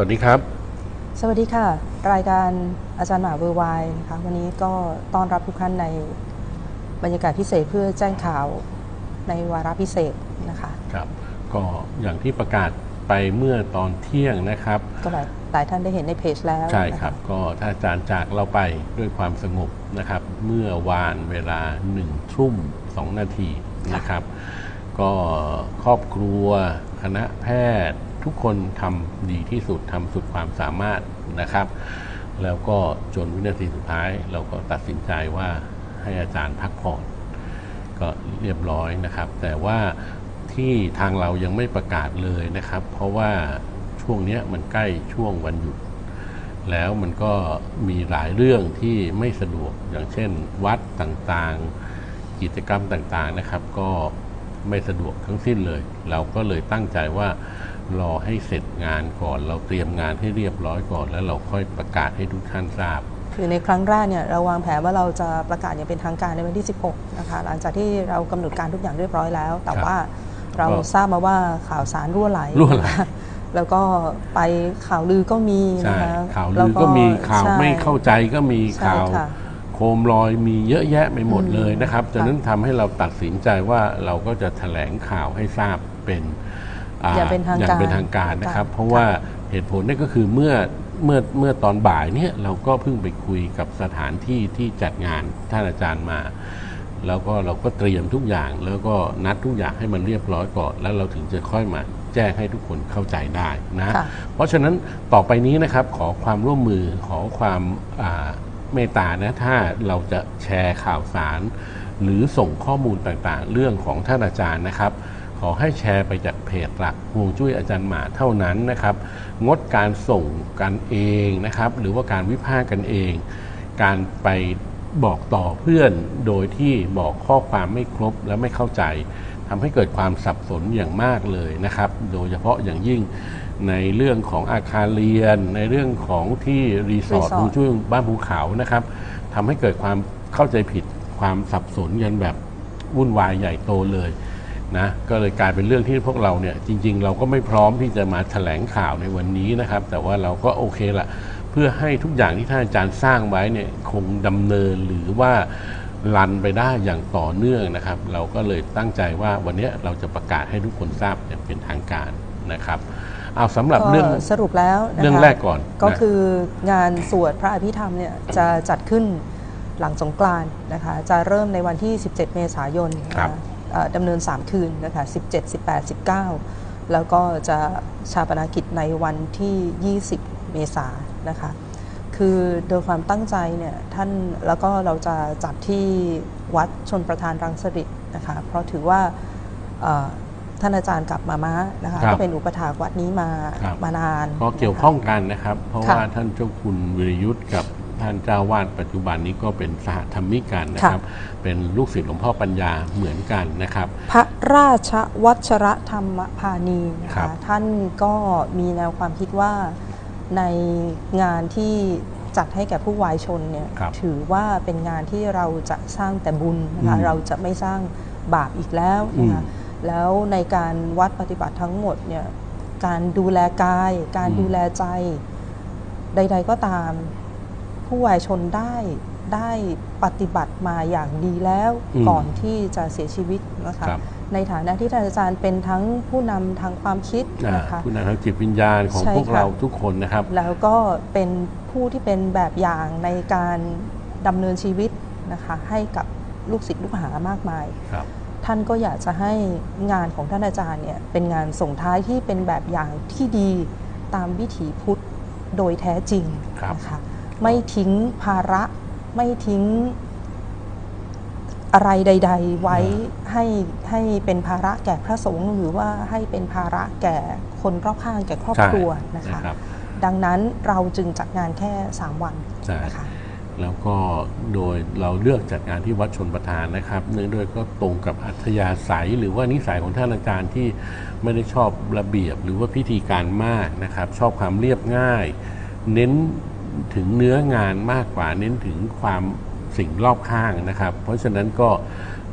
วัสดีครับ สวัสดีค่ะ รายการอาจารย์หมาเวอร์ไวน์นะคะวันนี้ก็ต้อนรับทุกท่านในบรรยากาศพิเศษเพื่อแจ้งข่าวในวาระพิเศษนะคะครับ ก็อย่างที่ประกาศไปเมื่อตอนเที่ยงนะครับ ก็หลายหลายท่านได้เห็นในเพจแล้วใช่ครับนะะก็ถ้าอาจารย์จากเราไปด้วยความสงบนะครับ เมื่อวานเวลาหนึ่งทุ่มสองนาทีนะครับ ก็ครอบครัวคณะแพทย์ ทุกคนทำดีที่สุดทำสุดความสามารถนะครับ แล้วก็จนวินาทีสุดท้าย เราก็ตัดสินใจว่าให้อาจารย์พักผ่อนก็เรียบร้อยนะครับ แต่ว่าที่ทางเรายังไม่ประกาศเลยนะครับ เพราะว่าช่วงนี้มันใกล้ช่วงวันหยุด แล้วมันก็มีหลายเรื่องที่ไม่สะดวกอย่างเช่น วัดต่างๆ กิจกรรมต่างๆนะครับ ก็ไม่สะดวกทั้งสิ้นเลย เราก็เลยตั้งใจว่า รอให้เสร็จงานก่อน เราเตรียมงานให้เรียบร้อยก่อน แล้วเราค่อยประกาศให้ทุกท่านทราบ คือในครั้งแรกเนี่ยเราวางแผนว่าเราจะประกาศอย่างเป็นทางการในวันที่ 16 นะคะ หลังจากที่เรากำหนดการทุกอย่างเรียบร้อยแล้ว แต่ครับว่าเราก็ทราบมาว่าข่าวสารรั่วไหลรั่วไหลนะคะแล้วก็ไปข่าวลือก็มีใช่นะคะข่าวแล้ลือก็มีข่าวใช่ไม่เข้าใจก็มีใช่ข่าวค่ะโคมลอยมีเยอะแยะไปหมดเลยนะครับอืมจากนั้นทำให้เราตัดสินใจว่าเราก็จะแถลงข่าวให้ทราบเป็น อ่อย่างเป็นทางอย่างการเป็นทางการนะครับค่ะเพราะว่าเหตุผลนี่ก็คือเมื่อเมื่อเมื่อตอนบ่ายเนี่ยเราก็เพิ่งไปคุยกับสถานที่ที่จัดงานท่านอาจารย์มา แล้วก็เราก็เตรียมทุกอย่างแล้วก็นัดทุกอย่างให้มันเรียบร้อยก่อน แล้วเราถึงจะค่อยมาแจ้งให้ทุกคนเข้าใจได้นะค่ะเพราะฉะนั้นต่อไปนี้นะครับขอความร่วมมือขอความอ่าเมตตานะถ้าเราจะแชร์ข่าวสาร หรือส่งข้อมูลต่างๆ เรื่องของท่านอาจารย์นะครับ ขอให้แชร์ไปจากเพจหลักห่วงจุ้ยอาจารย์หมาเท่านั้นนะครับ งดการส่งกันเองนะครับ หรือว่าการวิพากษ์กันเอง การไปบอกต่อเพื่อนโดยที่บอกข้อความไม่ครบและไม่เข้าใจทำให้เกิดความสับสนอย่างมากเลยนะครับ โดยเฉพาะอย่างยิ่งในเรื่องของอาคารเรียน ในเรื่องของที่รีสอร์ทรีสอร์ทฮวงจุ้ยบ้านภูเขานะครับทำให้เกิดความเข้าใจผิดความสับสนกันแบบวุ่นวายใหญ่โตเลย นะก็เลยกลายเป็นเรื่องที่พวกเราเนี่ยจริง ๆ เราก็ไม่พร้อมที่จะมาแถลงข่าวในวันนี้นะครับ แต่ว่าเราก็โอเคละเพื่อให้ทุกอย่างที่ท่านอาจารย์สร้างไว้เนี่ยคงดำเนินหรือว่ารันไปได้อย่างต่อเนื่องนะครับ เราก็เลยตั้งใจว่าวันนี้เราจะประกาศให้ทุกคนทราบอย่างเป็นทางการนะครับเอาสำหรับเรื่องก็สรุปแล้วนะคะเรื่องแรกก่อน ก็นะคืองานสวดพระอภิธรรมเนี่ยจะจัดขึ้นหลังสงกรานต์นะคะจะเริ่มในวันที่ 17 เมษายน นะครัคะบเอ่อดำเนิน 3 คืนนะคะ17 18 19 แล้วก็จะชาปนากิจในวันที่ 20 เมษายนนะคะคือโดยความตั้งใจเนี่ยท่านแล้วก็เราจะจัดที่วัดชนประธานรังสฤษนะคะเพราะถือว่าเอ่อท่านอาจารย์กับมาม้านะคะครับก็เป็นอุปถากวัดนี้มาครับมานาน ก็เกี่ยวข้องกันนะครับ เพราะค่ะว่าท่านเจ้าคุณวิรยุทธ์กับ ท่านเจ้าวาดปัจจุบันนี้ก็เป็นสหธรรมิกกันนะครับ เป็นลูกศิษย์หลวงพ่อปัญญาเหมือนกันนะครับ พระราชวัชรธรรมพานีนะครัคะบท่านก็มีแนวความคิดว่าในงานที่จัดให้แก่ผู้วายชนเนี่ยครับถือว่าเป็นงานที่เราจะสร้างแต่บุญนะคะอืมเราจะไม่สร้างบาปอีกแล้วนะคะอืมแล้วในการวัดปฏิบัติทั้งหมดเนี่ยการดูแลกาย การอืมดูแลใจใด ๆก็ตาม ผู้วายชนได้ได้ปฏิบัติมาอย่างดีแล้วอืมก่อนที่จะเสียชีวิตนะคะครับในฐานะที่ท่านอาจารย์เป็นทั้งผู้นำทางความคิดอ่านะคะคุณนำทางจิตวิญญาณของใช่พวกค่ะเราทุกคนนะครับ แล้วก็เป็นผู้ที่เป็นแบบอย่างในการดำเนินชีวิตนะคะให้กับลูกศิษย์ลูกหามากมายครับท่านก็อยากจะให้งานของท่านอาจารย์เนี่ยเป็นงานส่งท้ายที่เป็นแบบอย่างที่ดีตามวิถีพุทธโดยแท้จริงครับนะคะ ไม่ทิ้งภาระ ไม่ทิ้งอะไรใด ๆ ไว้ให้ให้เป็นภาระแก่พระสงฆ์หรือว่าให้เป็นภาระแก่คนรอบข้างแก่ครอบใช่ครัวนะคะนะครับดังนั้นเราจึงจัดงานแค่ 3 วันใช่นะคะแล้วก็โดยเราเลือกจัดงานที่วัดชนประทานนะครับ เนื่องด้วยก็ตรงกับอัธยาศัย หรือว่านิสัยของท่านอาจารย์ที่ไม่ได้ชอบระเบียบ หรือว่าพิธีการมากนะครับ ชอบความเรียบง่าย เน้น ถึงเนื้องานมากกว่า เน้นถึงความสิ่งรอบข้างนะครับ เพราะฉะนั้นก็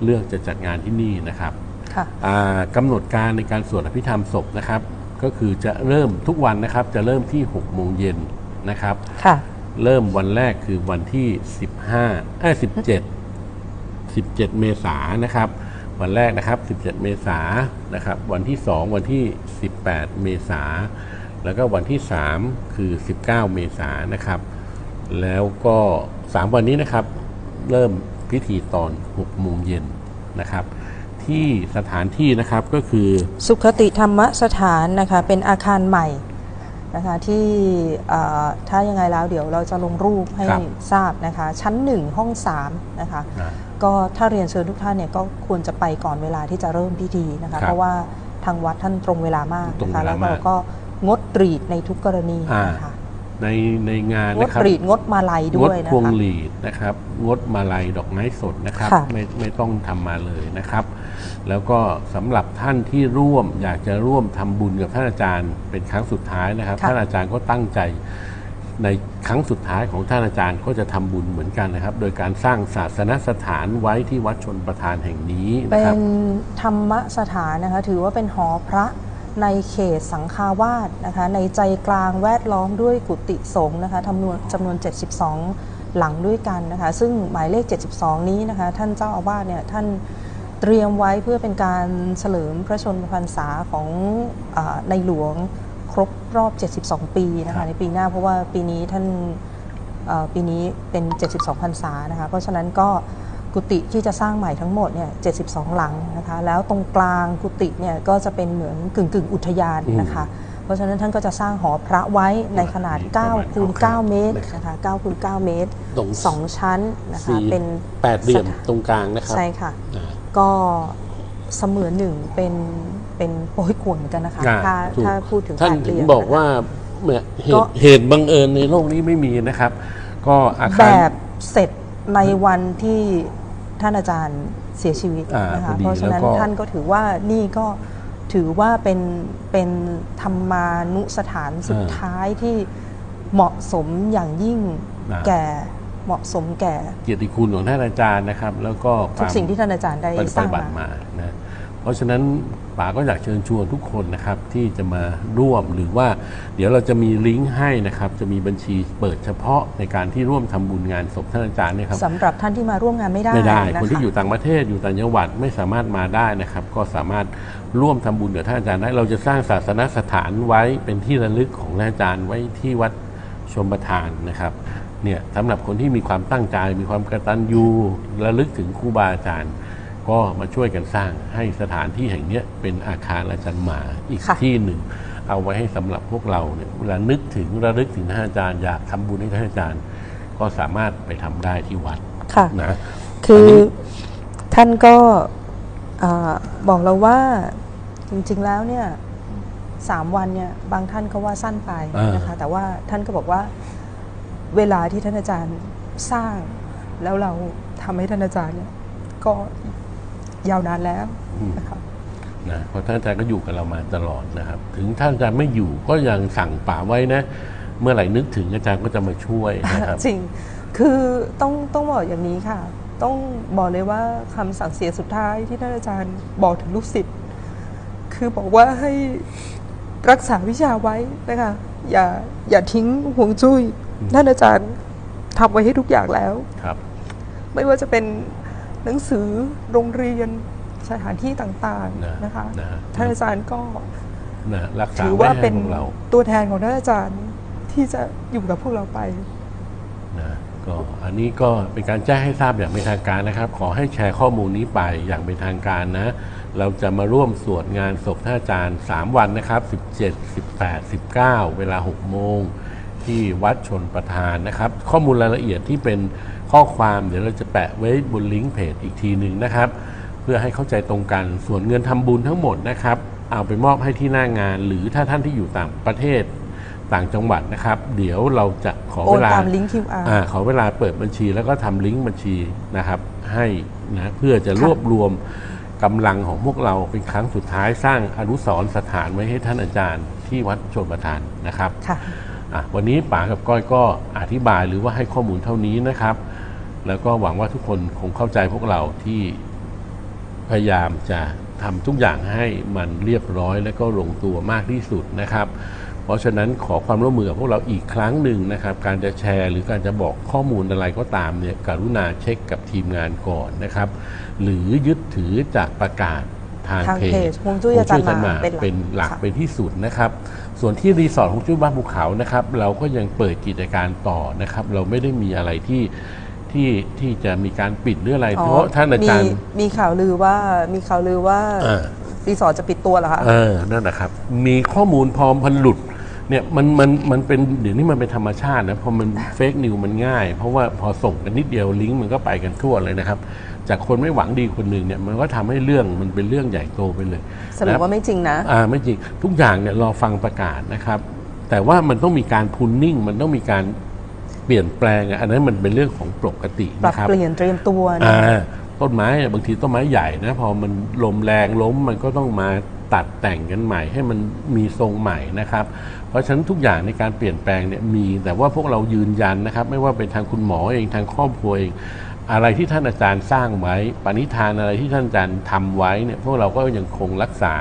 เลือกจะจัดงานที่นี่นะครับค่ะอ่ากำหนดการในการสวดอภิธรรมศพนะครับ ก็คือจะเริ่มทุกวันนะครับ จะเริ่มที่6โมงเย็นนะครับค่ะเริ่มวันแรกคือวันที่ 15เอ้ย17 17 เมษายนนะครับ วันแรกนะครับ 17 เมษายนนะครับ วันที่ 2 วันที่ 18 เมษายน แล้วก็วันที่ 3 คือ 19 เมษายนนะครับ แล้วก็ 3 วันนี้นะครับ เริ่มพิธีตอน6โมงเย็นนะครับ ที่สถานที่นะครับก็คือสุขติธรรมสถานนะคะเป็นอาคารใหม่นะคะที่เอ่อถ้ายังไงแล้วเดี๋ยวเราจะลงรูปให้ครับทราบนะคะ ชั้น 1 ห้อง3นะคะนะก็ถ้าเรียนเชิญทุกท่านเนี่ยก็ควรจะไปก่อนเวลาที่จะเริ่มพิธีนะครัคะบเพราะว่าทางวัดท่านตรงเวลามากตรงนะคะเวลาแล้วมากเราก็ งดกรีดในทุกกรณีอ่านะคะในในงานงดนะครับกรีดงดมาลัยงด้ดวยนะพวงคะ หลีดนะครับ งดมาลัยดอกไม้สดนะครับ ค่ะ ไม่ไม่ต้องทำมาเลยนะครับ แล้วก็สำหรับท่านที่ร่วมอยากจะร่วมทำบุญกับท่านอาจารย์เป็นครั้งสุดท้ายนะครับท่านอาจารย์ก็ตั้งใจ ในครั้งสุดท้ายของท่านอาจารย์ก็จะทำบุญเหมือนกันนะครับ โดยการสร้างศาสนสถานไว้ที่วัดชนประทานแห่งนี้นะเป็ครับ นธรรมสถานนะคะ ถือว่าเป็นหอพระ ในเขตสังฆาวาสนะคะในใจกลางแวดล้อมด้วยกุฏิสงฆ์นะคะจำนวนจำนวน 72 หลังด้วยกันนะคะซึ่งหมายเลข 72 นี้นะคะท่านเจ้าอาวาสเนี่ยท่านเตรียมไว้เพื่อเป็นการเฉลิมพระชนมพรรษาของอในหลวงครบรอบ 72 ปีนะคะในปีหน้าเพราะว่าปีนี้ท่านปีนี้เป็น 72 พรรษานะคะเพราะฉะนั้นก็ กุฏิที่จะสร้างใหม่ทั้งหมดเนี่ย72หลังนะคะ แล้วตรงกลางกุฏิเนี่ยก็จะเป็นเหมือนกึ่งกึ่งๆอุทยานนะคะ เพราะฉะนั้นท่านก็จะสร้างหอพระไว้ในขนาด9คูณ9เมตรนะคะ9คูณ9เมตรตรง2ชั้นนะคะสี่เป็นแปดเหลี่ยมตรงกลางนะครับใช่ค่ะอ่าก็เสมือนหนึ่งเป็นเป็นโป้ยกวนเหมือนกันนะคะอ่าถ้าถูกถ้าพูดถึงท่านแปดเหถึงลี่ยมบอกนะคะว่าเหมือนเหก็ตุเหตุบังเอิญในโลกนี้ไม่มีนะครับ ก็อาแบคารบเสร็จในวันที่ ท่านอาจารย์เสียชีวิตอ่านะพคะอดีเพราะฉะนั้นแล้วก็ท่านก็ถือว่านี่ก็ถือว่าเป็นเป็นธรรมานุสถานสุดท้ายที่เหมาะสมอย่างยิ่งแก่เหมาะสมแก่เกียรติคุณของท่านอาจารย์นะครับ แล้วก็คทุกวามสิ่งที่ท่านอาจารย์ได้ปฏิสร้างบัติมามานะเพราะฉะนั้น ป๋าก็อยากเชิญชวนทุกคนนะครับที่จะมาร่วมหรือว่า เดี๋ยวเราจะมีลิงก์ให้นะครับ จะมีบัญชีเปิดเฉพาะในการที่ร่วมทำบุญงานศพท่านอาจารย์เนี่ยครับสำหรับท่านที่มาร่วมงานไม่ได้ไม่ได้ะะคนที่อยู่ต่างประเทศอยู่ต่างจังหวัดไม่สามารถมาได้นะครับ ก็สามารถร่วมทำบุญกับท่านอาจารย์ได้เราจะสร้างศาสนสถานไว้เป็นที่ระลึกของท่านอาจารย์ไว้ที่วัดชมประทานนะครับเนี่ยสำหรับคนที่มีความตั้งใจมีความกตัญญูระลึกถึงครูบาอาจารย์ ก็มาช่วยกันสร้างให้สถานที่แห่งเนี้ยเป็นอาคารอาจารย์หมาอีกค่ะที่หนึ่ง เอาไว้ให้สำหรับพวกเราเนี่ยเวลานึกถึงระลึกถึงท่านอาจารย์อยากทำบุญให้ท่านอาจารย์ ก็สามารถไปทำได้ที่วัดค่ะนะคืออนนี้ท่านก็อ่าบอกเราว่าจริงๆแล้วเนี่ยสามวันเนี่ยบางท่านก็ว่าสั้นไปนะคะแต่ว่าท่านก็บอกว่าเวลาที่ท่านอาจารย์สร้างแล้วเราทำให้ท่านอาจารย์เนี่ยก็ ยาวนานแล้วนะคะนะเพราะท่านอาจารย์ก็อยู่กับเรามาตลอดนะครับ ถึงท่านอาจารย์ไม่อยู่ก็ยังสั่งป่าไว้นะ เมื่อไหร่นึกถึงอาจารย์ก็จะมาช่วยนะครับจริงคือต้องต้องบอกอย่างนี้ค่ะ ต้องบอกเลยว่าคำสั่งเสียสุดท้ายที่ท่านอาจารย์บอกถึงลูกศิษย์คือบอกว่าให้รักษาวิชาไว้นะคะอย่าอย่าทิ้งห่วงจุ้ยท่านอาจารย์ทำไว้ให้ทุกอย่างแล้วครับ ไม่ว่าจะเป็น หนังสือโรงเรียนสถานที่ต่างนะๆนะคะนะท่านอาจารย์ก็นะรักษาถือไว้ว่าให้เป็นพวกเราตัวแทนของท่านอาจารย์ที่จะอยู่กับพวกเราไป นะก็อันนี้ก็เป็นการแจ้งให้ทราบอย่างเป็นทางการนะครับ ขอให้แชร์ข้อมูลนี้ไปอย่างเป็นทางการนะ เราจะมาร่วมสวดงานศพท่านอาจารย์ 3 วันนะครับ 17 18 19 เวลา 6 โมง ที่วัดชนประทานนะครับ ข้อมูลรายละเอียดที่เป็น ข้อความเดี๋ยวเราจะแปะไว้บนลิงก์เพจอีกทีหนึ่งนะครับ เพื่อให้เข้าใจตรงกันส่วนเงินทำบุญทั้งหมดนะครับ เอาไปมอบให้ที่หน้างาน หรือถ้าท่านที่อยู่ต่างประเทศต่างจังหวัดนะครับ เดี๋ยวเราจะขอโอเวนลาตามลิงก์ QR อ่าขอเวลาเปิดบัญชีแล้วก็ทำลิงก์บัญชีนะครับ ให้นะเพื่อจะค่ะรวบรวมกำลังของพวกเราเป็นครั้งสุดท้ายสร้างอนุสรณ์สถานไว้ให้ท่านอาจารย์ที่วัดชนประทานนะครับ ค่ะ อะวันนี้ป๋ากับก้อยก็อธิบายหรือว่าให้ข้อมูลเท่านี้นะครับ แล้วก็หวังว่าทุกคนคงเข้าใจพวกเราที่พยายามจะทำทุกอย่างให้มันเรียบร้อยและก็ลงตัวมากที่สุดนะครับ เพราะฉะนั้นขอความร่วมมือกับพวกเราอีกครั้งหนึ่งนะครับ การจะแชร์ หรือการจะบอกข้อมูลอะไรก็ตามเนี่ยกรุณาเช็คกับทีมงานก่อนนะครับ หรือยึดถือจากประกาศทางทางเพเพจจฮวงจุ้ยอาจารย์หมาเป็นเป็นหลักหลักค่ะเป็นที่สุดนะครับ ส่วนที่รีสอร์ทของจุ้ยบ้านภูเขานะครับ เราก็ยังเปิดกิจการต่อนะครับ เราไม่ได้มีอะไรที่ ที่ที่จะมีการปิดหรืออะไร เพราะท่านอาจารย์มีมีข่าวลือว่ามีข่าวลือว่าเออรีสอร์ทจะปิดตัวเหรอคะ เออนั่นนะครับ มีข้อมูลพอพันหลุดเนี่ยมันมันมันเป็นเดี๋ยวนี้มันเป็นธรรมชาตินะพอมันเฟกนิวมันง่าย เพราะว่าพอส่งกันนิดเดียวลิงก์มันก็ไปกันทั่วเลยนะครับ จากคนไม่หวังดีคนหนึ่งเนี่ยมันก็ทำให้เรื่องมันเป็นเรื่องใหญ่โตไปเลยสรุปว่าไม่จริงนะ อ่าไม่จริงทุกอย่างเนี่ยรอฟังประกาศนะครับ แต่ว่ามันต้องมีการพุนนิ่ง มันต้องมีการ เปลี่ยนแปลงอะอันนั้นมันเป็นเรื่องของปกติปรับนะครับเปลี่ยนเตรียมตัวนะ อ่าต้นไม้อะบางทีต้นไม้ใหญ่นะพอมันลมแรงล้มมันก็ต้องมาตัดแต่งกันใหม่ ให้มันมีทรงใหม่นะครับ เพราะฉะนั้นทุกอย่างในการเปลี่ยนแปลงเนี่ยมี แต่ว่าพวกเรายืนยันนะครับ ไม่ว่าเป็นทางคุณหมอเองทางครอบครัวเอง อะไรที่ท่านอาจารย์สร้างไว้ปณิธานอะไรที่ท่านอาจารย์ทำไว้เนี่ยพวกเราก็ยังคงรักษา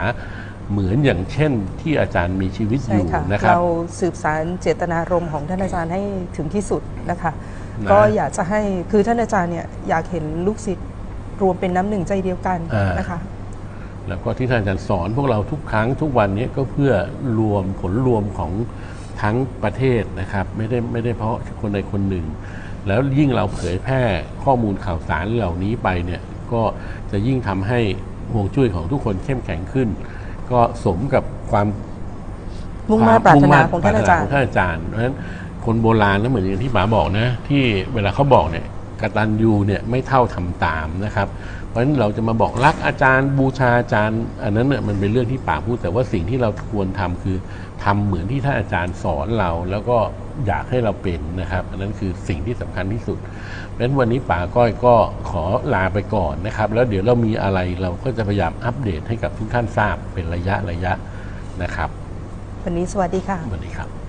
เหมือนอย่างเช่นที่อาจารย์มีชีวิตอใช่ยู่ค่ะนะครับ เราสืบสารเจตนารมณ์ของท่านอาจารย์ให้ถึงที่สุดนะคะ นะ ก็อยากจะให้คือท่านอาจารย์เนี่ยอยากเห็นลูกศิษย์รวมเป็นน้ำหนึ่งใจเดียวกันอ่านนะคะ แล้วก็ที่ท่านอาจารย์สอนพวกเราทุกครั้งทุกวันนี้ก็เพื่อรวมผลรวมของทั้งประเทศนะครับ ไม่ได้ไม่ได้เพราะคนใดคนหนึ่ง แล้วยิ่งเราเผยแพร่ข้อมูลข่าวสารเหล่านี้ไปเนี่ยก็จะยิ่งทำให้ห่วงจุ้ยของทุกคนเข้มแข็งขึ้น ก็สมกับความมุ่งมั่นปรารถนามุ่ของท่านอาจารขย์องท่านอาจารย์เพราะฉะนั้นคนโบราณนะเหมือนอย่างที่ป๋าบอกนะ ที่เวลาเขาบอกเนี่ยกตัญญูเนี่ยไม่เท่าทำตามนะครับ เพราะฉะนั้นเราจะมาบอกรักอาจารย์บูชาอาจารย์ อันนั้นเนี่ยมันเป็นเรื่องที่ป๋าพูดแต่ว่าสิ่งที่เราควรทำคือทำเหมือนที่ท่านอาจารย์สอนเรา แล้วก็อยากให้เราเป็นนะครับ อันนั้นคือสิ่งที่สำคัญที่สุดเพราะฉะนั้นวันนี้ป๋าก้อยก็ขอลาไปก่อนนะครับ แล้วเดี๋ยวเรามีอะไรเราก็จะพยายามอัปเดตให้กับทุกท่านทราบเป็นระยะระยะนะครับ วันนี้สวัสดีค่ะสวัสดีครับ